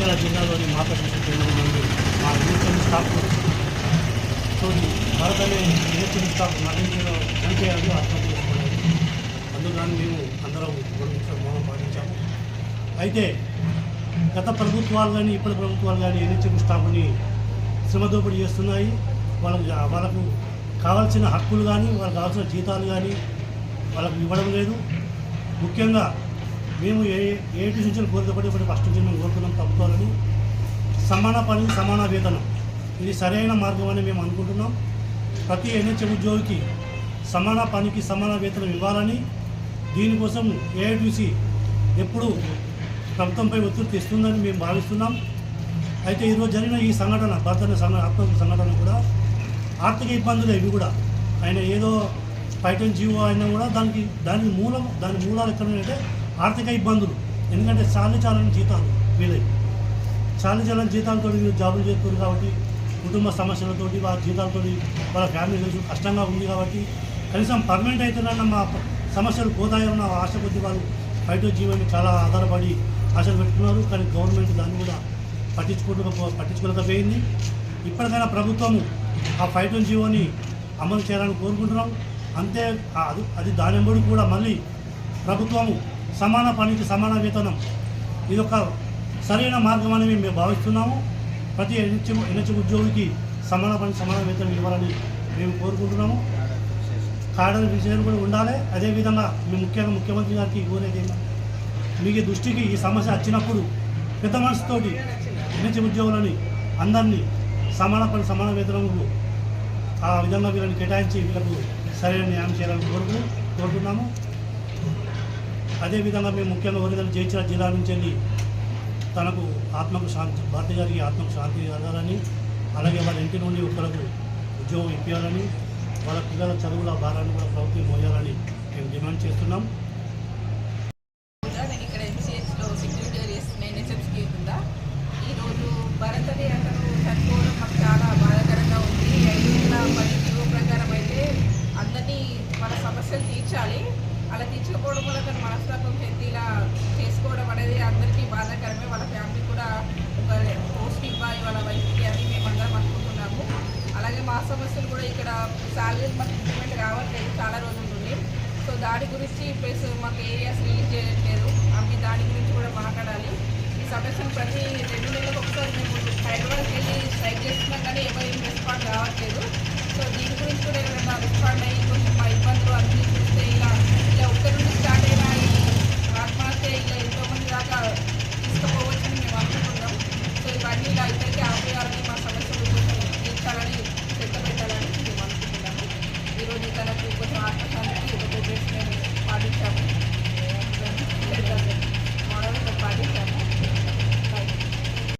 జగిత్యాల జిల్లాలోని మార్కెట్ కేంద్రం నుండి మా యూనిట్ స్టాఫ్ తోటి భారతనే యూనిట్ స్టాఫ్ మరణించడం చనిపోయారు ఆత్మహత్య చేసుకోలేదు అందుకని మేము అందరం మౌనం పాటించాము. అయితే గత ప్రభుత్వాలు కానీ ఇప్పటి ప్రభుత్వాలు కానీ ఎన్హెచ్ఎం స్టాఫ్ని శ్రమదోపిడి చేస్తున్నాయి. వాళ్ళకి వాళ్ళకు కావాల్సిన హక్కులు కానీ వాళ్ళకి కావాల్సిన జీతాలు కానీ వాళ్ళకు ఇవ్వడం లేదు. ముఖ్యంగా మేము ఏ ఏటి నుంచి కోరికపడి ఇప్పుడు ఫస్ట్ నుంచి మేము కోరుతున్నాం ప్రభుత్వాలని సమాన పని సమాన వేతనం. ఇది సరైన మార్గం అని మేము అనుకుంటున్నాం. ప్రతి ఎన్హెచ్ఎం ఉద్యోగికి సమాన పనికి సమాన వేతనం ఇవ్వాలని దీనికోసం ఏఐటీసీ ఎప్పుడు ప్రభుత్వంపై ఒత్తిడి తెస్తుందని మేము భావిస్తున్నాం. అయితే ఈరోజు జరిగిన ఈ సంఘటన భర్తన సంఘటన ఆత్మహత్య సంఘటన కూడా ఆర్థిక ఇబ్బందులు ఇవి కూడా. ఆయన ఏదో పైటన్ జీవో అయినా కూడా దానికి దానికి మూలం దాని మూలాలు ఎక్కడ ఆర్థిక ఇబ్బందులు. ఎందుకంటే చాలు చాలని జీతాలు వీలై చాలు చాలని జీతాలతో వీళ్ళు జాబులు చేస్తున్నారు కాబట్టి కుటుంబ సమస్యలతోటి వాళ్ళ జీతాలతో వాళ్ళ ఫ్యామిలీ కొంచెం కష్టంగా ఉంది కాబట్టి కనీసం పర్మనెంట్ అవుతున్న మా సమస్యలు పోతాయన్న ఆశ కొద్ది వాళ్ళు బయట జీవనం చాలా ఆధారపడి ఆశలు పెట్టుకున్నారు. కానీ గవర్నమెంట్ దాన్ని కూడా పట్టించుకోక పట్టించుకోలేకపోయింది. ఇప్పటికైనా ప్రభుత్వము ఆ ఫైవ్ టూ జీవోని అమలు చేయాలని కోరుకుంటున్నాం. అంతే అది అది దాని కూడా మళ్ళీ ప్రభుత్వము సమాన పనికి సమాన వేతనం. ఇది ఒక సరైన మార్గం అని మేము భావిస్తున్నాము. ప్రతి ఎన్హెచ్ ఎన్హెచ్ ఉద్యోగికి సమాన పని సమాన వేతనం ఇవ్వాలని మేము కోరుకుంటున్నాము. కాడల విషయాలు కూడా ఉండాలి. అదేవిధంగా మేము ముఖ్యంగా ముఖ్యమంత్రి గారికి కోరేది మీకు దృష్టికి ఈ సమస్య వచ్చినప్పుడు పెద్ద మనసుతోటి ఎన్హెచ్ ఉద్యోగులని అందరినీ సమాన పని సమాన వేతనము ఆ విధంగా వీళ్ళని కేటాయించి వీళ్ళకు సరైన న్యాయం చేయాలని కోరుకు కోరుతున్నాము అదేవిధంగా మేము ముఖ్యంగా వరిదల జయించిన జిల్లా నుంచి వెళ్ళి తనకు ఆత్మకు శాంతి భర్త గారికి ఆత్మకు శాంతి కలగాలని అలాగే వాళ్ళ ఇంటి నుండి ఒకరికి ఉద్యోగం ఇప్పించాలని వాళ్ళ పిల్లల చదువుల భారాన్ని కూడా ప్రభుత్వం మోయాలని మేము డిమాండ్ చేస్తున్నాం. కూడా నేను ఇక్కడ ఎంసీహెచ్లో సెక్యూరిటీ చేస్తున్న ఎన్హెచ్ఎంసీ ఈరోజు భరత్ అనే చాలా బాధాకరంగా ఉంది. ఐదు వేల పది ప్రకారం అయితే అందరినీ మన సమస్యలు తీర్చాలి. అలాగే మా సమస్యలు కూడా ఇక్కడ శాలరీస్ మాకు ఇంప్రూవ్మెంట్ కావట్లేదు చాలా రోజులు ఉంటుంది. సో దాని గురించి ప్లస్ మాకు ఏరియాస్ రిలీజ్ చేయట్లేదు. అవి దాని గురించి కూడా మాట్లాడాలి. ఈ సమస్యను ప్రతి రెండు నెలలకు ఒకసారి మేము హైదరాబాద్కి వెళ్ళి స్ట్రైక్ చేస్తున్నాం కానీ ఎవరు రెస్పాండ్ కావట్లేదు. సో దీని గురించి కూడా ఏమైనా రెస్పాండ్ అయ్యి కొంచెం మా ఇబ్బందులు అన్నీ చూస్తే ఇలా ఇలా ఒక్కరి నుండి స్టార్ట్ అయినా ఆత్మహత్య ఇలా ఎంతోమంది దాకా